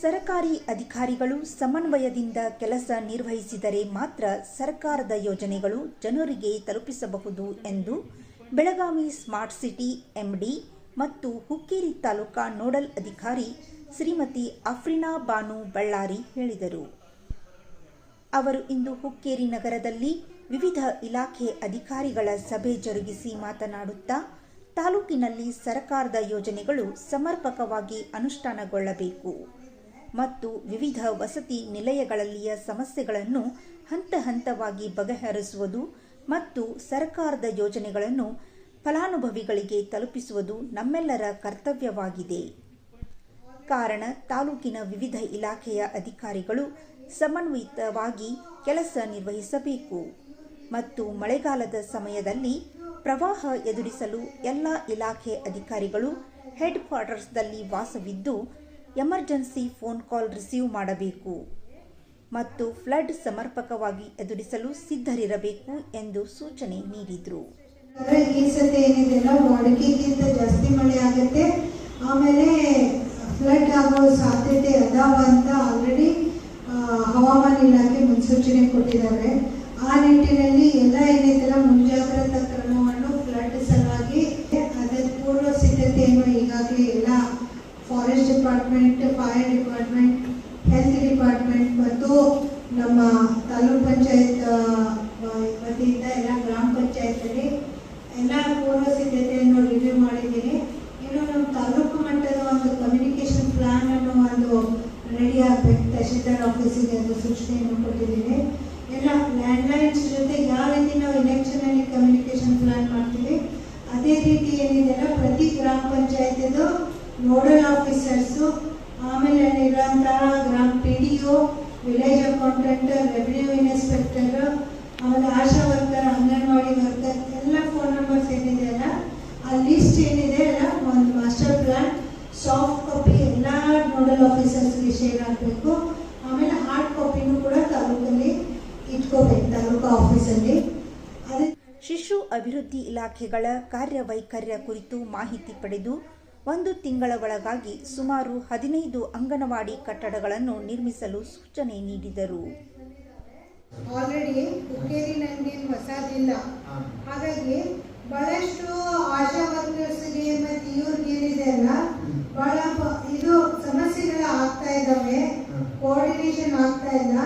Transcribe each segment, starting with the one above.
ಸರಕಾರಿ ಅಧಿಕಾರಿಗಳು ಸಮನ್ವಯದಿಂದ ಕೆಲಸ ನಿರ್ವಹಿಸಿದರೆ ಮಾತ್ರ ಸರ್ಕಾರದ ಯೋಜನೆಗಳು ಜನರಿಗೆ ತಲುಪಿಸಬಹುದು ಎಂದು ಬೆಳಗಾವಿ ಸ್ಮಾರ್ಟ್ ಸಿಟಿ ಎಂಡಿ ಮತ್ತು ಹುಕ್ಕೇರಿ ತಾಲೂಕಾ ನೋಡಲ್ ಅಧಿಕಾರಿ ಶ್ರೀಮತಿ ಅಫ್ರಿನಾ ಬಾನು ಬಳ್ಳಾರಿ ಹೇಳಿದರು. ಅವರು ಇಂದು ಹುಕ್ಕೇರಿ ನಗರದಲ್ಲಿ ವಿವಿಧ ಇಲಾಖೆ ಅಧಿಕಾರಿಗಳ ಸಭೆ ಜರುಗಿಸಿ ಮಾತನಾಡುತ್ತಾ, ತಾಲೂಕಿನಲ್ಲಿ ಸರ್ಕಾರದ ಯೋಜನೆಗಳು ಸಮರ್ಪಕವಾಗಿ ಅನುಷ್ಠಾನಗೊಳ್ಳಬೇಕು. ಮತ್ತು ವಿವಿಧ ವಸತಿ ನಿಲಯಗಳಲ್ಲಿಯ ಸಮಸ್ಯೆಗಳನ್ನು ಹಂತ ಹಂತವಾಗಿ ಬಗೆಹರಿಸುವುದು ಮತ್ತು ಸರ್ಕಾರದ ಯೋಜನೆಗಳನ್ನು ಫಲಾನುಭವಿಗಳಿಗೆ ತಲುಪಿಸುವುದು ನಮ್ಮೆಲ್ಲರ ಕರ್ತವ್ಯವಾಗಿದೆ. ಕಾರಣ, ತಾಲೂಕಿನ ವಿವಿಧ ಇಲಾಖೆಯ ಅಧಿಕಾರಿಗಳು ಸಮನ್ವಿತವಾಗಿ ಕೆಲಸ ನಿರ್ವಹಿಸಬೇಕು ಮತ್ತು ಮಳೆಗಾಲದ ಸಮಯದಲ್ಲಿ ಪ್ರವಾಹ ಎದುರಿಸಲು ಎಲ್ಲ ಇಲಾಖೆ ಅಧಿಕಾರಿಗಳು ಹೆಡ್ ಕ್ವಾರ್ಟರ್ಸ್ದಲ್ಲಿ ವಾಸವಿದ್ದು ಎಮರ್ಜೆನ್ಸಿ ಫೋನ್ ಕಾಲ್ ರಿಸೀವ್ ಮಾಡಬೇಕು ಮತ್ತು ಫ್ಲಡ್ ಸಮರ್ಪಕವಾಗಿ ಎದುರಿಸಲು ಸಿದ್ಧರಿರಬೇಕು ಎಂದು ಸೂಚನೆ ನೀಡಿದರು. ಈ ಸತಿ ಏನಿದೆಯಲ್ಲ ವಾಡಿಕೆಗಿಂತ ಜಾಸ್ತಿ ಮಳೆ ಆಗುತ್ತೆ. ಆಮೇಲೆ ಫ್ಲಡ್ ಆಗೋ ಸಾಧ್ಯತೆ ಅದಾವ ಅಂತ ಆಲ್ರೆಡಿ ಹವಾಮಾನ ಇಲಾಖೆ ಮುನ್ಸೂಚನೆ ಕೊಟ್ಟಿದ್ದಾರೆ. ಆ ನಿಟ್ಟಿನಲ್ಲಿ ಎಲ್ಲ ಏನಿದೆಲ್ಲ ಮುಂಜಾಗ್ರತಾ ಕ್ರಮವನ್ನು ಫ್ಲಡ್ ಸಲುವಾಗಿ ಅದರ ಪೂರ್ವ ಸಿದ್ಧತೆಯನ್ನು ಈಗಾಗಲೇ ಎಲ್ಲ forest department fire department health department ಮತ್ತು ನಮ್ಮ ತಾಲೂಕ್ ಪಂಚಾಯತ್ ವತಿಯಿಂದ ಎಲ್ಲ ಗ್ರಾಮ ಪಂಚಾಯತಲ್ಲಿ ಎಲ್ಲ ಪೂರ್ವ ಸಿದ್ಧತೆಯನ್ನು ರಿವ್ಯೂ ಮಾಡಿದ್ದೀನಿ ಇನ್ನು ನಮ್ಮ ತಾಲೂಕು ಮಟ್ಟದ ಒಂದು ಕಮ್ಯುನಿಕೇಶನ್ ಪ್ಲಾನ್ ಅನ್ನು ಒಂದು ರೆಡಿ ಆಗಬೇಕು ತಹಶೀಲ್ದಾರ್ ಆಫೀಸಿಗೆ ಅದು ಸೂಚನೆಯನ್ನು ಕೊಟ್ಟಿದ್ದೀನಿ. ಎಲ್ಲ ಲ್ಯಾಂಡ್ಲೈನ್ಸ್ ಜೊತೆ ಯಾವ ರೀತಿ ನಾವು ಎಲೆಕ್ಷನ್ ಅಲ್ಲಿ ಕಮ್ಯುನಿಕೇಶನ್ ಪ್ಲಾನ್ ಮಾಡ್ತೀವಿ, ಅದೇ ರೀತಿ ಏನಿದೆಯಲ್ಲ, ಪ್ರತಿ ಗ್ರಾಮ ಪಂಚಾಯತಿದು ನೋಡಲ್ ಆಫೀಸರ್ಸು, ಆಮೇಲೆ ಅಲ್ಲಿರುವಂತಹ ಗ್ರಾಮ P D O village accountant revenue inspector ಆಮೇಲೆ ಆಶಾ ವರ್ಕರ್, ಅಂಗನವಾಡಿ ವರ್ಕರ್, ಎಲ್ಲ ಫೋನ್ ನಂಬರ್ಸ್ ಏನಿದೆಯಲ್ಲ, ಆ ಲಿಸ್ಟ್ ಏನಿದೆ ಅಲ್ಲ, ಒಂದು ಮಾಸ್ಟರ್ ಪ್ಲಾನ್ ಸಾಫ್ಟ್ ಕಾಪಿ ಎಲ್ಲ ನೋಡಲ್ ಆಫೀಸರ್ಸ್ಗೆ ಶೇರ್ ಆಗಬೇಕು. ಆಫೀಸಲ್ಲಿ. ಅದೇ ಶಿಶು ಅಭಿವೃದ್ಧಿ ಇಲಾಖೆಗಳ ಕಾರ್ಯವೈಖರ್ಯ ಕುರಿತು ಮಾಹಿತಿ ಪಡೆದು ಒಂದು ತಿಂಗಳ ಒಳಗಾಗಿ ಸುಮಾರು ಹದಿನೈದು ಅಂಗನವಾಡಿ ಕಟ್ಟಡಗಳನ್ನು ನಿರ್ಮಿಸಲು ಸೂಚನೆ ನೀಡಿದರು. ಆಲ್ರೆಡಿ ಹುಕ್ಕೇರಿನಲ್ಲಿ ಹೊಸದಿಲ್ಲ. ಹಾಗಾಗಿ ಬಹಳಷ್ಟು ಆಶಾ ವರ್ಕರ್ಸ್ಗೆ ಮತ್ತು ಇವ್ರಿಗೆ ಏನಿದೆ ಅಲ್ಲ ಬಹಳ ಇದು ಸಮಸ್ಯೆಗಳು ಆಗ್ತಾ ಇದ್ದಾವೆ. ಕೋಆರ್ಡಿನೇಷನ್ ಆಗ್ತಾ ಇಲ್ಲ.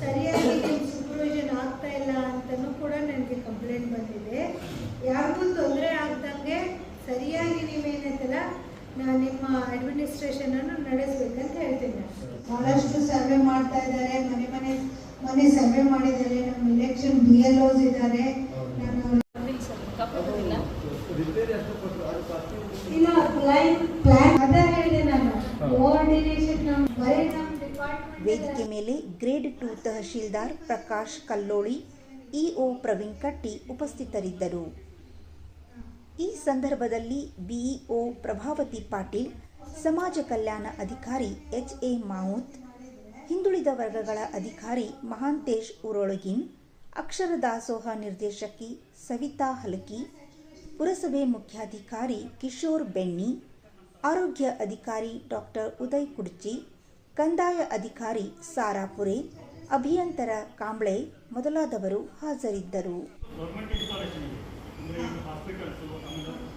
ಸರಿಯಾಗಿ ನಿಮ್ಮ ಅಡ್ಮಿನಿಸ್ಟ್ರೇಷನ್ ಅನ್ನು ನಡೆಸಬೇಕಂತ ಹೇಳ್ತೀನಿ. ಬಹಳಷ್ಟು ಸರ್ವೆ ಮಾಡ್ತಾ ಇದ್ದಾರೆ. ಮನೆ ಮನೆ ಮನೆ ಸರ್ವೆ ಮಾಡಿದ್ದಾರೆ. ನಮ್ಮ ಇಲೆಕ್ಷನ್ ಬಿ ಎಲ್ ಓಸ್ ಇದ್ದಾರೆ. ನಾನು ಇಲ್ಲ ಪ್ಲಾನ್ ಪ್ಲಾನ್ ಅದ ಹೇಳಿದೆ ನಾನು. ಕೋಆರ್ಡಿನೇಷನ್ ಬರೀ ನಮ್ಮ ಡಿಪಾರ್ಟ್ಮೆಂಟ್ ವೇದಿಕೆ ಮೇಲೆ grade two tahsildar Prakash Kalloli EO Praveen Katti ಉಪಸ್ಥಿತರಿದ್ದರು. ಈ ಸಂದರ್ಭದಲ್ಲಿ ಬಿಇಒ ಪ್ರಭಾವತಿ ಪಾಟೀಲ್, ಸಮಾಜ ಕಲ್ಯಾಣ ಅಧಿಕಾರಿ ಎಚ್ ಎ ಮಾವುತ್, ಹಿಂದುಳಿದ ವರ್ಗಗಳ ಅಧಿಕಾರಿ ಮಹಾಂತೇಶ್ ಉರೊಳಗಿನ್, ಅಕ್ಷರ ದಾಸೋಹ ನಿರ್ದೇಶಕಿ ಸವಿತಾ ಹಲಕಿ, ಪುರಸಭೆ ಮುಖ್ಯಾಧಿಕಾರಿ ಕಿಶೋರ್ ಬೆಣ್ಣಿ, ಆರೋಗ್ಯ ಅಧಿಕಾರಿ ಡಾಕ್ಟರ್ ಉದಯ್ ಕುಡ್ಚಿ, ಕಂದಾಯ ಅಧಿಕಾರಿ ಸಾರಾಪುರೆ ಅಭಿಯಂತರ ಕಾಂಬ್ಳೆ ಮೊದಲಾದವರು ಹಾಜರಿದ್ದರು ಗೌರ್ಮೆಂಟ್ ಇನ್ಸ್ಟಾಲೇಷನ್ ಇದೆ ಅಂದರೆ ಈಗ ಹಾಸ್ಪಿಟಲ್ಸು ಆಮೇಲೆ ಗ್ರಾಮ ಪಂಚಾಯತ್